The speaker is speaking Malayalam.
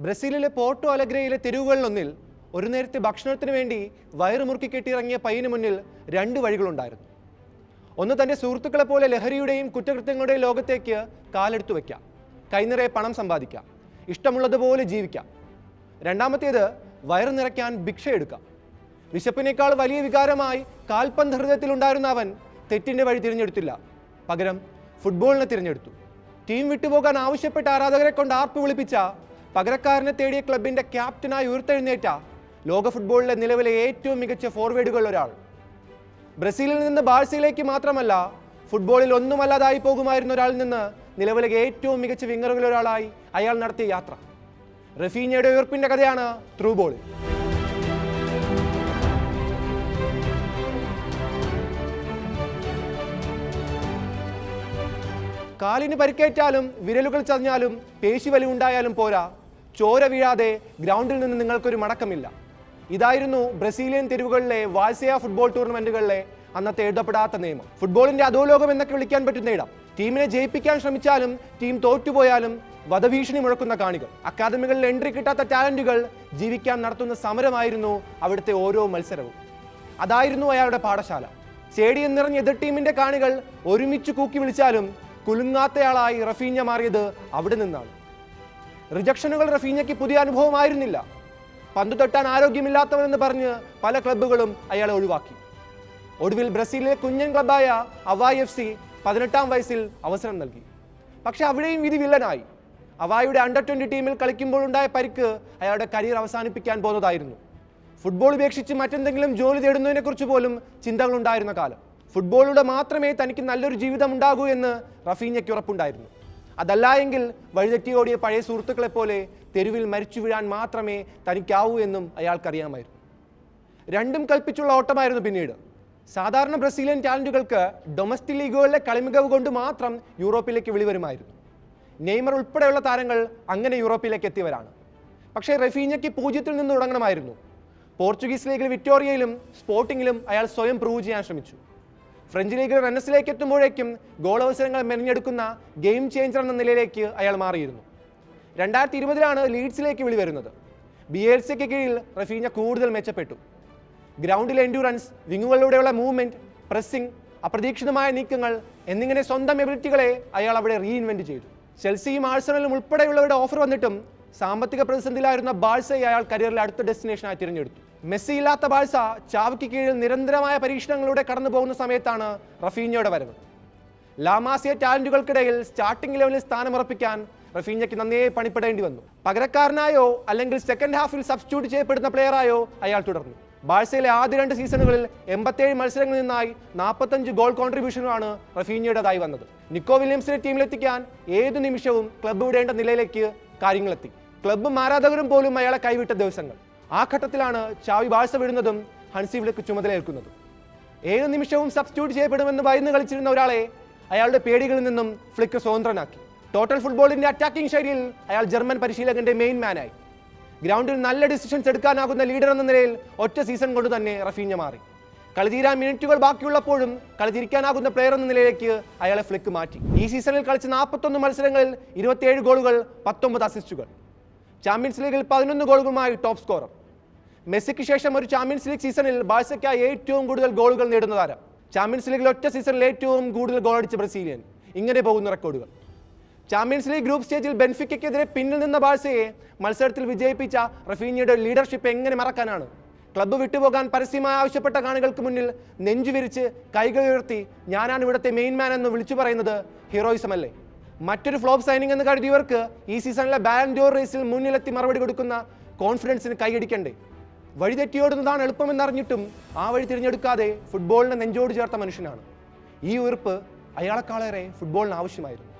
ബ്രസീലിലെ പോർട്ടോ അലഗ്രയിലെ തെരുവുകളിലൊന്നിൽ ഒരു നേരത്തെ ഭക്ഷണത്തിന് വേണ്ടി വയറുമുറുക്കി കെട്ടിയിറങ്ങിയ പയ്യന് മുന്നിൽ രണ്ട് വഴികളുണ്ടായിരുന്നു. ഒന്ന് തന്റെ സുഹൃത്തുക്കളെ പോലെ ലഹരിയുടെയും കുറ്റകൃത്യങ്ങളുടെയും ലോകത്തേക്ക് കാലെടുത്തു വയ്ക്കാം കൈനിറയെ പണം സമ്പാദിക്കാം. ഇഷ്ടമുള്ളതുപോലെ ജീവിക്കാം. രണ്ടാമത്തേത് വയറു നിറയ്ക്കാൻ ഭിക്ഷ എടുക്കാം വിശപ്പിനേക്കാൾ വലിയ വികാരമായി കാൽപന്ത് ഹൃദയത്തിലുണ്ടായിരുന്ന അവൻ തെറ്റിന്റെ വഴി തിരഞ്ഞെടുത്തില്ല. പകരം ഫുട്ബോളിനെ തിരഞ്ഞെടുത്തു. ടീം വിട്ടുപോകാൻ ആവശ്യപ്പെട്ട ആരാധകരെ കൊണ്ട് ആർപ്പ് വിളിപ്പിച്ച പകരക്കാരനെ തേടിയ ക്ലബിന്റെ ക്യാപ്റ്റനായി ഉയർത്തെഴുന്നേറ്റ ലോക ഫുട്ബോളിലെ നിലവിലെ ഏറ്റവും മികച്ച ഫോർവേഡുകളിൽ ഒരാൾ. ബ്രസീലിൽ നിന്ന് ബാഴ്സയിലേക്ക് മാത്രമല്ല ഫുട്ബോളിൽ ഒന്നുമല്ലാതായി പോകുമായിരുന്ന ഒരാളിൽ നിന്ന് നിലവിലെ ഏറ്റവും മികച്ച വിങ്ങറുകളിൽ ഒരാളായി അയാൾ നടത്തിയ യാത്ര. റഫീനയുടെ ഉയർപ്പിന്റെ കഥയാണ് ത്രൂബോൾ കാലിന് പരിക്കേറ്റാലും വിരലുകൾ ചതഞ്ഞാലും പേശി വലിവുണ്ടായാലും പോരാ ചോര വീഴാതെ ഗ്രൗണ്ടിൽ നിന്ന് നിങ്ങൾക്കൊരു മടക്കമില്ല. ഇതായിരുന്നു ബ്രസീലിയൻ തെരുവുകളിലെ വാഴ്സയ ഫുട്ബോൾ ടൂർണമെന്റുകളിലെ അന്നത്തെ എഴുതപ്പെടാത്ത നിയമം. ഫുട്ബോളിന്റെ അധോലോകം എന്നൊക്കെ വിളിക്കാൻ പറ്റുന്ന ഇടം. ടീമിനെ ജയിപ്പിക്കാൻ ശ്രമിച്ചാലും ടീം തോറ്റുപോയാലും വധഭീഷണി മുഴക്കുന്ന കാണികൾ. അക്കാദമികളിൽ എൻട്രി കിട്ടാത്ത ടാലന്റുകൾ ജീവിക്കാൻ നടത്തുന്ന സമരമായിരുന്നു അവിടുത്തെ ഓരോ മത്സരവും. അതായിരുന്നു അയാളുടെ പാഠശാല. സ്റ്റേഡിയം നിറഞ്ഞ എതിർ ടീമിന്റെ കാണികൾ ഒരുമിച്ച് കൂക്കി വിളിച്ചാലും കുലുങ്ങാത്തയാളായി റഫീഞ്ഞ മാറിയത് അവിടെ നിന്നാണ്. റിജക്ഷനുകൾ റഫീനയ്ക്ക് പുതിയ അനുഭവമായിരുന്നില്ല. പന്ത് തൊട്ടാൻ ആരോഗ്യമില്ലാത്തവനെന്ന് പറഞ്ഞ് പല ക്ലബ്ബുകളും അയാളെ ഒഴിവാക്കി. ഒടുവിൽ ബ്രസീലിലെ കുഞ്ഞൻ ക്ലബ്ബായ അവായ് എഫ് സി പതിനെട്ടാം വയസ്സിൽ അവസരം നൽകി. പക്ഷെ അവിടെയും വിധി വില്ലനായി. അവായുടെ അണ്ടർ ട്വന്റി ടീമിൽ കളിക്കുമ്പോൾ ഉണ്ടായ പരിക്ക് അയാളുടെ കരിയർ അവസാനിപ്പിക്കാൻ പോകുന്നതായിരുന്നു ഫുട്ബോൾ ഉപേക്ഷിച്ച് മറ്റെന്തെങ്കിലും ജോലി തേടുന്നതിനെക്കുറിച്ച് പോലും ചിന്തകളുണ്ടായിരുന്ന കാലം. ഫുട്ബോളിലൂടെ മാത്രമേ തനിക്ക് നല്ലൊരു ജീവിതം ഉണ്ടാകൂ എന്ന് റഫീഞ്ഞയ്ക്ക് ഉറപ്പുണ്ടായിരുന്നു. അതല്ല എങ്കിൽ വഴിതെറ്റിയോടിയ പഴയ സുഹൃത്തുക്കളെ പോലെ തെരുവിൽ മരിച്ചു വീഴാൻ മാത്രമേ തനിക്കാവൂ എന്നും അയാൾക്കറിയാമായിരുന്നു. രണ്ടും കൽപ്പിച്ചുള്ള ഓട്ടമായിരുന്നു പിന്നീട്. സാധാരണ ബ്രസീലിയൻ ടാലന്റുകൾക്ക് ഡൊമസ്റ്റിക് ലീഗുകളിലെ കളിമികവ് കൊണ്ട് മാത്രം യൂറോപ്പിലേക്ക് വിളിവരുമായിരുന്നു. നെയ്മർ ഉൾപ്പെടെയുള്ള താരങ്ങൾ അങ്ങനെ യൂറോപ്പിലേക്ക് എത്തിയവരാണ്. പക്ഷേ റഫീഞ്ഞയ്ക്ക് പൂജ്യത്തിൽ നിന്ന് തുടങ്ങണമായിരുന്നു. പോർച്ചുഗീസ് ലീഗിൽ വിക്ടോറിയയിലും സ്പോർട്ടിങ്ങിലും അയാൾ സ്വയം പ്രൂവ് ചെയ്യാൻ ശ്രമിച്ചു. ഫ്രഞ്ച് ലീഗിൽ റണ്ണസിലേക്ക് എത്തുമ്പോഴേക്കും ഗോൾ അവസരങ്ങൾ മെനഞ്ഞെടുക്കുന്ന ഗെയിം ചേഞ്ചർ എന്ന നിലയിലേക്ക് അയാൾ മാറിയിരുന്നു. രണ്ടായിരത്തി ഇരുപതിലാണ് ലീഡ്സിലേക്ക് വിളി വരുന്നത്. ബി എൽ സിക്ക് കീഴിൽ റഫീഞ്ഞ കൂടുതൽ മെച്ചപ്പെട്ടു. ഗ്രൗണ്ടിലെ എൻഡ്യൂറൻസ് വിങ്ങുകളിലൂടെയുള്ള മൂവ്മെന്റ് പ്രസ്സിംഗ് അപ്രതീക്ഷിതമായ നീക്കങ്ങൾ എന്നിങ്ങനെ സ്വന്തം എബിലിറ്റികളെ അയാൾ അവിടെ റീഇൻവെന്റ് ചെയ്തു. ചെൽസിയും ആഴ്സണലും ഉൾപ്പെടെയുള്ളവരുടെ ഓഫർ വന്നിട്ടും സാമ്പത്തിക പ്രതിസന്ധിയിലായിരുന്ന ബാഴ്സയെ അയാൾ കരിയറിലെ അടുത്ത ഡെസ്റ്റിനേഷനായി തിരഞ്ഞെടുത്തു. മെസ്സി ഇല്ലാത്ത ബാഴ്സ ചാവയ്ക്ക് കീഴിൽ നിരന്തരമായ പരീക്ഷണങ്ങളിലൂടെ കടന്നു പോകുന്ന സമയത്താണ് റഫീഞ്ഞയുടെ വരവ്. ലാമാസിയ ടാലന്റുകൾക്കിടയിൽ സ്റ്റാർട്ടിംഗ് ലെവലിൽ സ്ഥാനമുറപ്പിക്കാൻ റഫീഞ്ഞയ്ക്ക് നന്നേ പണിപ്പെടേണ്ടി വന്നു. പകരക്കാരനായോ അല്ലെങ്കിൽ സെക്കൻഡ് ഹാഫിൽ സബ്സ്റ്റിറ്റ്യൂട്ട് ചെയ്യപ്പെടുന്ന പ്ലെയറായോ അയാൾ തുടർന്നു. ബാഴ്സയിലെ ആദ്യ രണ്ട് സീസണുകളിൽ എൺപത്തേഴ് മത്സരങ്ങളിൽ നിന്നായി നാൽപ്പത്തഞ്ച് ഗോൾ കോൺട്രിബ്യൂഷനുമാണ് റഫീഞ്ഞയുടേതായി വന്നത്. നിക്കോ വില്യംസിനെ ടീമിലെത്തിക്കാൻ ഏതു നിമിഷവും ക്ലബ്ബ് വിടേണ്ട നിലയിലേക്ക് കാര്യങ്ങളെത്തി. ക്ലബ്ബ് ആരാധകരും പോലും അയാളെ കൈവിട്ട ദിവസങ്ങൾ. ആ ഘട്ടത്തിലാണ് ചാവി ബാഴ്സ വിടുന്നതും ഹൻസി വിളക്ക് ചുമതലയേൽക്കുന്നതും ഏത് നിമിഷവും സബ്സ്റ്റിറ്റ്യൂട്ട് ചെയ്യപ്പെടുമെന്ന് ഭയന്ന് കളിച്ചിരുന്ന ഒരാളെ അയാളുടെ പേടികളിൽ നിന്നും ഫ്ലിക്ക് സ്വതന്ത്രനാക്കി. ടോട്ടൽ ഫുട്ബോളിന്റെ അറ്റാക്കിംഗ് ശൈലിയിൽ അയാൾ ജർമ്മൻ പരിശീലകന്റെ മെയിൻ മാനായി ഗ്രൗണ്ടിൽ നല്ല ഡിസിഷൻസ് എടുക്കാനാകുന്ന ലീഡർ എന്ന നിലയിൽ ഒറ്റ സീസൺ കൊണ്ട് തന്നെ റഫീഞ്ഞ മാറി. കളി തീരാൻ മിനിറ്റുകൾ ബാക്കിയുള്ളപ്പോഴും കളി തിരിക്കാനാകുന്ന പ്ലെയർ എന്ന നിലയിലേക്ക് അയാളെ ഫ്ലിക്ക് മാറ്റി. ഈ സീസണിൽ കളിച്ച നാൽപ്പത്തൊന്ന് മത്സരങ്ങളിൽ ഇരുപത്തിയേഴ് ഗോളുകൾ പത്തൊമ്പത് അസിസ്റ്റുകൾ ചാമ്പ്യൻസ് ലീഗിൽ പതിനൊന്ന് ഗോളുകളുമായി ടോപ് സ്കോറർ മെസ്സിക്ക് ശേഷം ഒരു ചാമ്പ്യൻസ് ലീഗ് സീസണിൽ ബാഴ്സയ്ക്കായി ഏറ്റവും കൂടുതൽ ഗോളുകൾ നേടുന്ന താരം ചാമ്പ്യൻസ് ലീഗിൽ ഒറ്റ സീസണിൽ ഏറ്റവും കൂടുതൽ ഗോൾ അടിച്ച ബ്രസീലിയൻ. ഇങ്ങനെ പോകുന്ന റെക്കോർഡുകൾ ചാമ്പ്യൻസ് ലീഗ് ഗ്രൂപ്പ് സ്റ്റേജിൽ ബെൻഫിക്കെതിരെ പിന്നിൽ നിന്ന ബാഴ്സയെ മത്സരത്തിൽ വിജയിപ്പിച്ച റഫീനിയുടെ ലീഡർഷിപ്പ് എങ്ങനെ മറക്കാനാണ്? ക്ലബ്ബ് വിട്ടുപോകാൻ പരസ്യമായി ആവശ്യപ്പെട്ട കാണികൾക്ക് മുന്നിൽ നെഞ്ചുവിരിച്ച് കൈകൾ ഉയർത്തി ഞാനാണ് ഇവിടുത്തെ മെയിൻ മാൻ എന്ന് വിളിച്ചു പറയുന്നത് ഹീറോയിസം അല്ലേ? മറ്റൊരു ഫ്ലോപ്പ് സൈനിങ് എന്ന് കരുതിയവർക്ക് ഈ സീസണിലെ ബാലൻഡോർ റേസിൽ മുന്നിലെത്തി മറുപടി കൊടുക്കുന്ന കോൺഫിഡൻസിന് കൈയടിക്കണ്ടേ? വഴിതെറ്റിയോടുന്നതാണ് എളുപ്പമെന്നറിഞ്ഞിട്ടും ആ വഴി തിരഞ്ഞെടുക്കാതെ ഫുട്ബോളിനെ നെഞ്ചോട് ചേർത്ത മനുഷ്യനാണ്. ഈ ഉയർപ്പ് അയാളെക്കാളേറെ ഫുട്ബോളിന് ആവശ്യമായിരുന്നു.